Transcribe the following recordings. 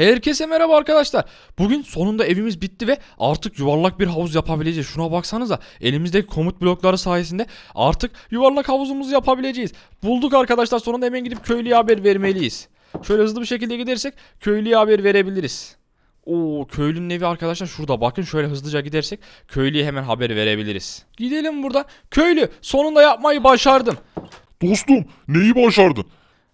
Herkese merhaba arkadaşlar. Bugün sonunda evimiz bitti ve artık yuvarlak bir havuz yapabileceğiz. Şuna baksanıza. Elimizdeki komut blokları sayesinde artık yuvarlak havuzumuzu yapabileceğiz. Bulduk arkadaşlar. Sonunda hemen gidip köylüye haber vermeliyiz. Şöyle hızlı bir şekilde gidersek köylüye haber verebiliriz. Oo köylünün evi arkadaşlar şurada bakın şöyle hızlıca gidersek köylüye hemen haber verebiliriz. Gidelim buradan. Köylü sonunda yapmayı başardım. Dostum neyi başardın?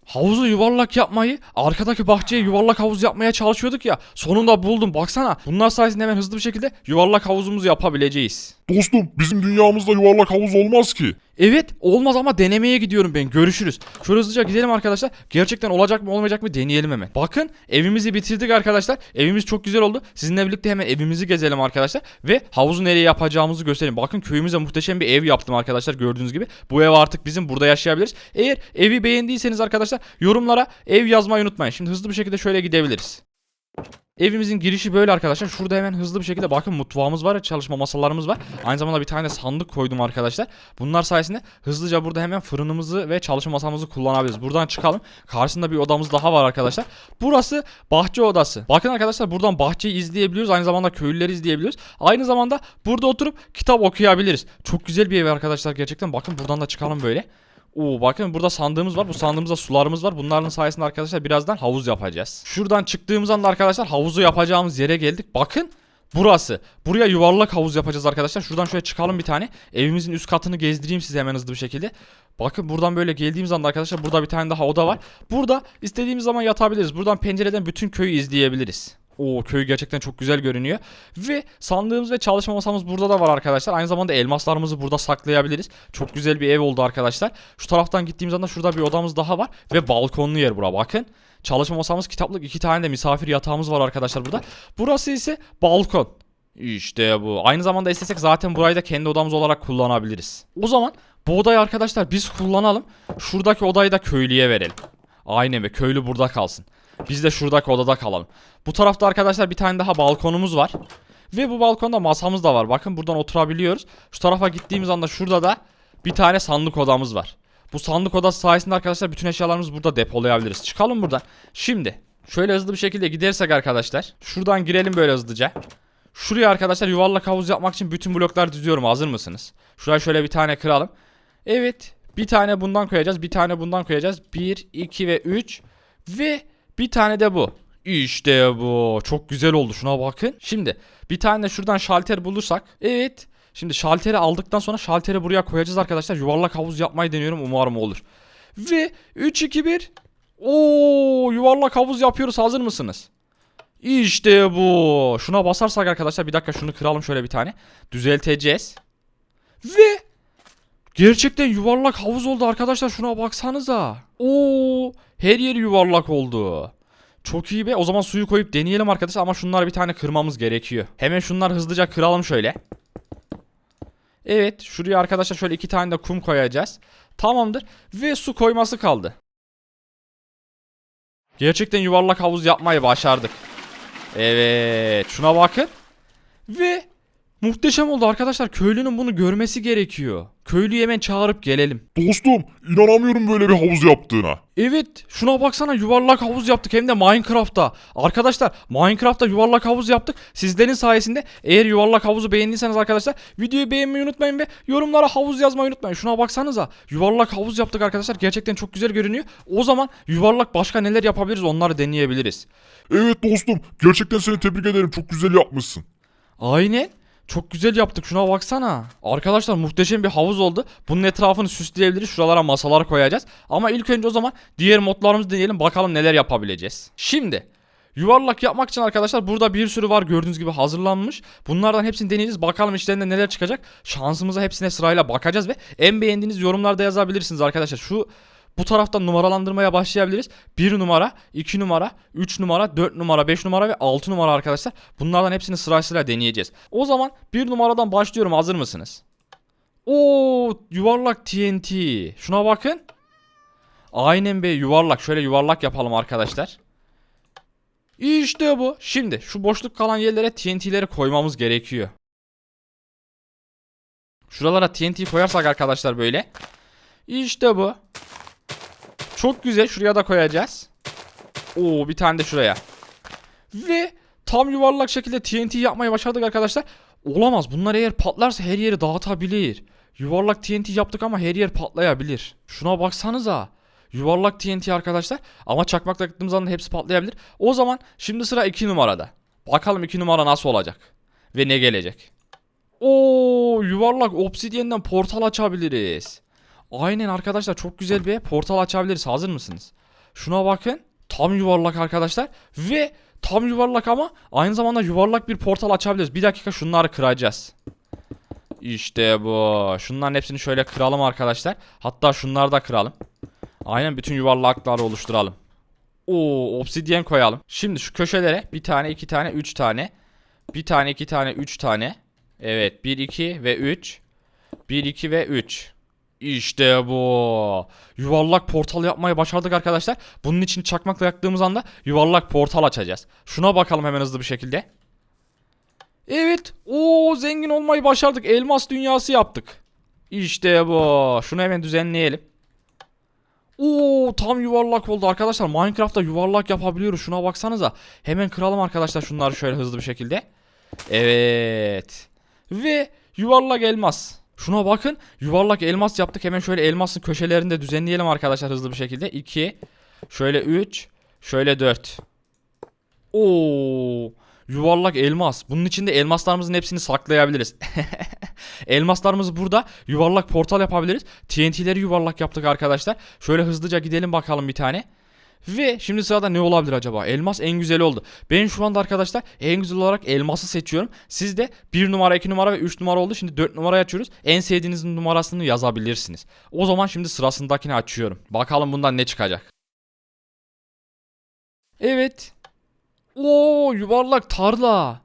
Havuzu yuvarlak yapmayı, arkadaki bahçeye yuvarlak havuz yapmaya çalışıyorduk ya. Sonunda buldum baksana. Bunlar sayesinde hemen hızlı bir şekilde yuvarlak havuzumuzu yapabileceğiz. Dostum bizim dünyamızda yuvarlak havuz olmaz ki. Evet olmaz ama denemeye gidiyorum ben görüşürüz. Şöyle hızlıca gidelim arkadaşlar. Gerçekten olacak mı olmayacak mı deneyelim hemen. Bakın evimizi bitirdik arkadaşlar. Evimiz çok güzel oldu. Sizinle birlikte hemen evimizi gezelim arkadaşlar. Ve havuzu nereye yapacağımızı gösterelim. Bakın köyümüze muhteşem bir ev yaptım arkadaşlar gördüğünüz gibi. Bu ev artık bizim burada yaşayabiliriz. Eğer evi beğendiyseniz arkadaşlar yorumlara ev yazmayı unutmayın. Şimdi hızlı bir şekilde şöyle gidebiliriz. Evimizin girişi böyle arkadaşlar. Şurada hemen hızlı bir şekilde bakın mutfağımız var, çalışma masalarımız var. Aynı zamanda bir tane sandık koydum arkadaşlar. Bunlar sayesinde hızlıca burada hemen fırınımızı ve çalışma masamızı kullanabiliriz. Buradan çıkalım. Karşısında bir odamız daha var arkadaşlar. Burası bahçe odası. Bakın arkadaşlar buradan bahçeyi izleyebiliyoruz. Aynı zamanda köylüleri izleyebiliyoruz. Aynı zamanda burada oturup kitap okuyabiliriz. Çok güzel bir ev arkadaşlar gerçekten. Bakın buradan da çıkalım böyle. Oo bakın burada sandığımız var. Bu sandığımızda sularımız var. Bunların sayesinde arkadaşlar birazdan havuz yapacağız. Şuradan çıktığımız anda arkadaşlar havuzu yapacağımız yere geldik. Bakın burası. Buraya yuvarlak havuz yapacağız arkadaşlar. Şuradan şöyle çıkalım bir tane. Evimizin üst katını gezdireyim size hemen hızlı bir şekilde. Bakın buradan böyle geldiğimiz anda arkadaşlar burada bir tane daha oda var. Burada istediğimiz zaman yatabiliriz. Buradan pencereden bütün köyü izleyebiliriz. Oo köy gerçekten çok güzel görünüyor. Ve sandığımız ve çalışma masamız burada da var arkadaşlar. Aynı zamanda elmaslarımızı burada saklayabiliriz. Çok güzel bir ev oldu arkadaşlar. Şu taraftan gittiğimiz anda şurada bir odamız daha var. Ve balkonlu yer bura bakın. Çalışma masamız kitaplık iki tane de misafir yatağımız var arkadaşlar burada. Burası ise balkon. İşte bu. Aynı zamanda istesek zaten burayı da kendi odamız olarak kullanabiliriz. O zaman bu odayı arkadaşlar biz kullanalım. Şuradaki odayı da köylüye verelim. Aynen be köylü burada kalsın. Biz de şuradaki odada kalalım. Bu tarafta arkadaşlar bir tane daha balkonumuz var. Ve bu balkonda masamız da var. Bakın buradan oturabiliyoruz. Şu tarafa gittiğimiz anda şurada da bir tane sandık odamız var. Bu sandık odası sayesinde arkadaşlar bütün eşyalarımızı burada depolayabiliriz. Çıkalım buradan. Şimdi şöyle hızlı bir şekilde gidersek arkadaşlar. Şuradan girelim böyle hızlıca. Şuraya arkadaşlar yuvarlak havuz yapmak için bütün bloklar düzüyorum. Hazır mısınız? Şuraya şöyle bir tane kıralım. Evet. Bir tane bundan koyacağız. Bir tane bundan koyacağız. 1, 2 ve 3. Ve bir tane de bu. İşte bu. Çok güzel oldu. Şuna bakın. Şimdi bir tane de şuradan şalter bulursak. Evet. Şimdi şalteri aldıktan sonra şalteri buraya koyacağız arkadaşlar. Yuvarlak havuz yapmayı deniyorum. Umarım olur. Ve 3 2 1. Oo, yuvarlak havuz yapıyoruz. Hazır mısınız? İşte bu. Şuna basarsak arkadaşlar bir dakika şunu kıralım şöyle bir tane. Düzelteceğiz. Ve gerçekten yuvarlak havuz oldu arkadaşlar. Şuna baksanıza. Oo, her yeri yuvarlak oldu. Çok iyi be. O zaman suyu koyup deneyelim arkadaşlar ama şunları bir tane kırmamız gerekiyor. Hemen şunları hızlıca kıralım şöyle. Evet, şuraya arkadaşlar şöyle iki tane de kum koyacağız. Tamamdır. Ve su koyması kaldı. Gerçekten yuvarlak havuz yapmayı başardık. Evet, şuna bakın. Ve muhteşem oldu arkadaşlar. Köylünün bunu görmesi gerekiyor. Köylüyü hemen çağırıp gelelim. Dostum inanamıyorum böyle bir havuz yaptığına. Evet şuna baksana yuvarlak havuz yaptık hem de Minecraft'ta. Arkadaşlar Minecraft'ta yuvarlak havuz yaptık. Sizlerin sayesinde eğer yuvarlak havuzu beğendiyseniz arkadaşlar videoyu beğenmeyi unutmayın ve yorumlara havuz yazmayı unutmayın. Şuna baksanıza yuvarlak havuz yaptık arkadaşlar. Gerçekten çok güzel görünüyor. O zaman yuvarlak başka neler yapabiliriz onları deneyebiliriz. Evet dostum gerçekten seni tebrik ederim çok güzel yapmışsın. Aynen. Çok güzel yaptık şuna baksana. Arkadaşlar muhteşem bir havuz oldu. Bunun etrafını süsleyebiliriz. Şuralara masalar koyacağız. Ama ilk önce o zaman diğer modlarımızı deneyelim. Bakalım neler yapabileceğiz. Şimdi yuvarlak yapmak için arkadaşlar burada bir sürü var gördüğünüz gibi hazırlanmış. Bunlardan hepsini deneyeceğiz. Bakalım içlerinde neler çıkacak. Şansımıza hepsine sırayla bakacağız ve en beğendiğiniz yorumlarda yazabilirsiniz arkadaşlar. Şu bu taraftan numaralandırmaya başlayabiliriz. 1 numara, 2 numara, 3 numara, 4 numara, 5 numara ve 6 numara arkadaşlar. Bunlardan hepsini sırasıyla deneyeceğiz. O zaman 1 numaradan başlıyorum. Hazır mısınız? Oo, yuvarlak TNT. Şuna bakın. Aynen be yuvarlak. Şöyle yuvarlak yapalım arkadaşlar. İşte bu. Şimdi şu boşluk kalan yerlere TNT'leri koymamız gerekiyor. Şuralara TNT koyarsak arkadaşlar böyle. İşte bu. Çok güzel. Şuraya da koyacağız. Oo bir tane de şuraya. Ve tam yuvarlak şekilde TNT yapmayı başardık arkadaşlar. Olamaz. Bunlar eğer patlarsa her yeri dağıtabilir. Yuvarlak TNT yaptık ama her yer patlayabilir. Şuna baksanıza. Yuvarlak TNT arkadaşlar. Ama çakmakla yaktığımız anda hepsi patlayabilir. O zaman şimdi sıra 2 numarada. Bakalım 2 numara nasıl olacak. Ve ne gelecek. Oo yuvarlak obsidyenden portal açabiliriz. Aynen arkadaşlar çok güzel bir portal açabiliriz. Hazır mısınız? Şuna bakın. Tam yuvarlak arkadaşlar. Ve tam yuvarlak ama aynı zamanda yuvarlak bir portal açabiliriz. Bir dakika şunları kıracağız. İşte bu. Şunların hepsini şöyle kıralım arkadaşlar. Hatta şunları da kıralım. Aynen bütün yuvarlakları oluşturalım. Oo, obsidyen koyalım. Şimdi şu köşelere bir tane, iki tane, üç tane. Bir tane, iki tane, üç tane. Evet, bir, iki ve üç. Bir, iki ve üç. İşte bu. Yuvarlak portal yapmayı başardık arkadaşlar. Bunun için çakmakla yaktığımız anda yuvarlak portal açacağız. Şuna bakalım hemen hızlı bir şekilde. Evet. o zengin olmayı başardık. Elmas dünyası yaptık. İşte bu. Şunu hemen düzenleyelim. Oo tam yuvarlak oldu arkadaşlar. Minecraft'ta yuvarlak yapabiliyoruz. Şuna baksanıza. Hemen kıralım arkadaşlar şunları şöyle hızlı bir şekilde. Evet. Ve yuvarlak elmas. Şuna bakın. Yuvarlak elmas yaptık. Hemen şöyle elmasın köşelerini de düzenleyelim arkadaşlar hızlı bir şekilde. 2 şöyle 3 şöyle 4. Oo yuvarlak elmas. Bunun içinde elmaslarımızın hepsini saklayabiliriz. Elmaslarımız burada. Yuvarlak portal yapabiliriz. TNT'leri yuvarlak yaptık arkadaşlar. Şöyle hızlıca gidelim bakalım bir tane. Ve şimdi sırada ne olabilir acaba? Elmas en güzeli oldu. Ben şu anda arkadaşlar en güzel olarak elması seçiyorum. Siz de 1 numara, 2 numara ve 3 numara oldu. Şimdi 4 numarayı açıyoruz. En sevdiğiniz numarasını yazabilirsiniz. O zaman şimdi sırasındakini açıyorum. Bakalım bundan ne çıkacak. Evet. Oo yuvarlak tarla.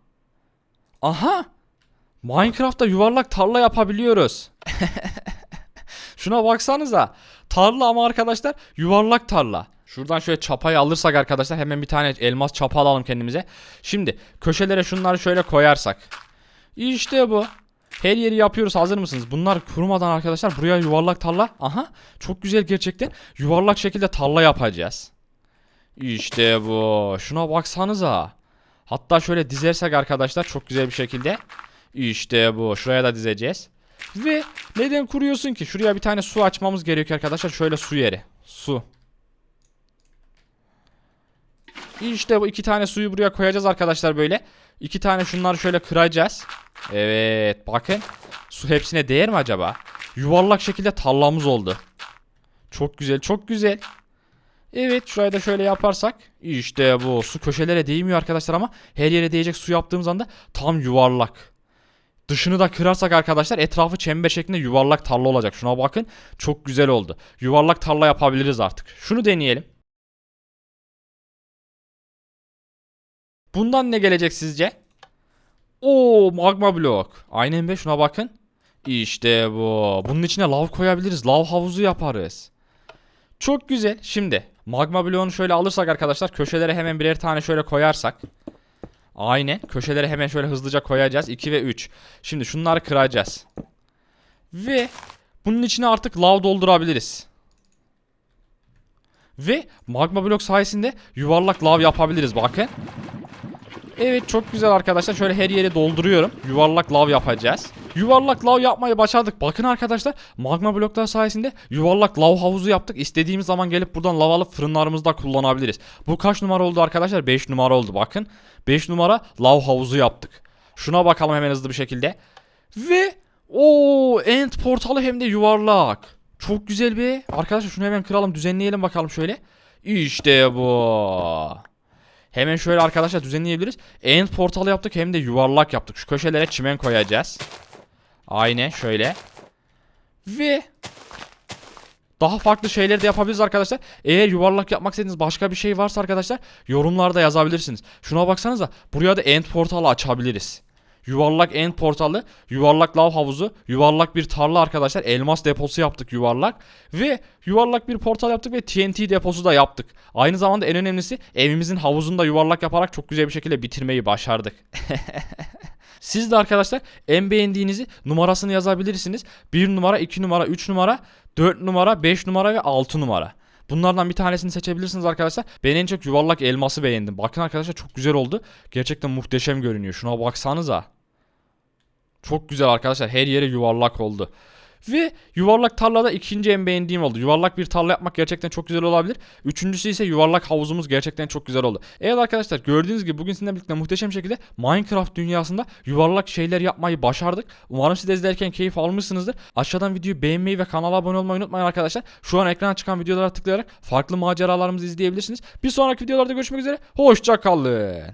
Aha. Minecraft'ta yuvarlak tarla yapabiliyoruz. Şuna baksanıza. Tarla ama arkadaşlar yuvarlak tarla. Şuradan şöyle çapayı alırsak arkadaşlar hemen bir tane elmas çapa alalım kendimize. Şimdi köşelere şunları şöyle koyarsak. İşte bu. Her yeri yapıyoruz hazır mısınız? Bunlar kurumadan arkadaşlar buraya yuvarlak tarla. Aha çok güzel gerçekten. Yuvarlak şekilde tarla yapacağız. İşte bu. Şuna baksanıza. Hatta şöyle dizersek arkadaşlar çok güzel bir şekilde. İşte bu. Şuraya da dizeceğiz. Ve neden kuruyorsun ki? Şuraya bir tane su açmamız gerekiyor arkadaşlar. Şöyle su yeri. Su. İşte bu iki tane suyu buraya koyacağız arkadaşlar böyle. İki tane şunları şöyle kıracağız. Evet bakın. Su hepsine değer mi acaba? Yuvarlak şekilde tarlamız oldu. Çok güzel çok güzel. Evet şurayı da şöyle yaparsak. İşte bu su köşelere değmiyor arkadaşlar ama her yere değecek su yaptığımız anda tam yuvarlak. Dışını da kırarsak arkadaşlar etrafı çember şeklinde yuvarlak tarla olacak. Şuna bakın. Çok güzel oldu. Yuvarlak tarla yapabiliriz artık. Şunu deneyelim. Bundan ne gelecek sizce? Oo magma blok. Aynen be şuna bakın. İşte bu. Bunun içine lav koyabiliriz. Lav havuzu yaparız. Çok güzel. Şimdi magma bloğunu şöyle alırsak arkadaşlar köşelere hemen birer tane şöyle koyarsak. Aynen. Köşelere hemen şöyle hızlıca koyacağız. 2 ve 3. Şimdi şunları kıracağız. Ve bunun içine artık lav doldurabiliriz. Ve magma blok sayesinde yuvarlak lav yapabiliriz bakın. Evet çok güzel arkadaşlar. Şöyle her yeri dolduruyorum. Yuvarlak lav yapacağız. Yuvarlak lav yapmayı başardık. Bakın arkadaşlar magma bloklar sayesinde yuvarlak lav havuzu yaptık. İstediğimiz zaman gelip buradan lav alıp fırınlarımızda kullanabiliriz. Bu kaç numara oldu arkadaşlar? 5 numara oldu bakın. 5 numara lav havuzu yaptık. Şuna bakalım hemen hızlı bir şekilde. Ve o end portalı hem de yuvarlak. Çok güzel bir. Arkadaşlar şunu hemen kıralım düzenleyelim bakalım şöyle. İşte bu. Hemen şöyle arkadaşlar düzenleyebiliriz. End portalı yaptık hem de yuvarlak yaptık. Şu köşelere çimen koyacağız. Aynen şöyle. Ve daha farklı şeyler de yapabiliriz arkadaşlar. Eğer yuvarlak yapmak istediğiniz başka bir şey varsa arkadaşlar yorumlarda yazabilirsiniz. Şuna baksanıza buraya da end portalı açabiliriz. Yuvarlak end portalı, yuvarlak lav havuzu, yuvarlak bir tarla arkadaşlar. Elmas deposu yaptık yuvarlak. Ve yuvarlak bir portal yaptık ve TNT deposu da yaptık. Aynı zamanda en önemlisi evimizin havuzunu da yuvarlak yaparak çok güzel bir şekilde bitirmeyi başardık. Siz de arkadaşlar en beğendiğinizi numarasını yazabilirsiniz. 1 numara, 2 numara, 3 numara, 4 numara, 5 numara ve 6 numara. Bunlardan bir tanesini seçebilirsiniz arkadaşlar. Ben en çok yuvarlak elması beğendim. Bakın arkadaşlar çok güzel oldu. Gerçekten muhteşem görünüyor. Şuna baksanıza. Çok güzel arkadaşlar. Her yere yuvarlak oldu. Ve yuvarlak tarlada ikinci en beğendiğim oldu. Yuvarlak bir tarla yapmak gerçekten çok güzel olabilir. Üçüncüsü ise yuvarlak havuzumuz gerçekten çok güzel oldu. Evet arkadaşlar gördüğünüz gibi bugün sizinle birlikte muhteşem şekilde Minecraft dünyasında yuvarlak şeyler yapmayı başardık. Umarım siz de izlerken keyif almışsınızdır. Aşağıdan videoyu beğenmeyi ve kanala abone olmayı unutmayın arkadaşlar. Şu an ekrana çıkan videolara tıklayarak farklı maceralarımızı izleyebilirsiniz. Bir sonraki videolarda görüşmek üzere. Hoşçakalın.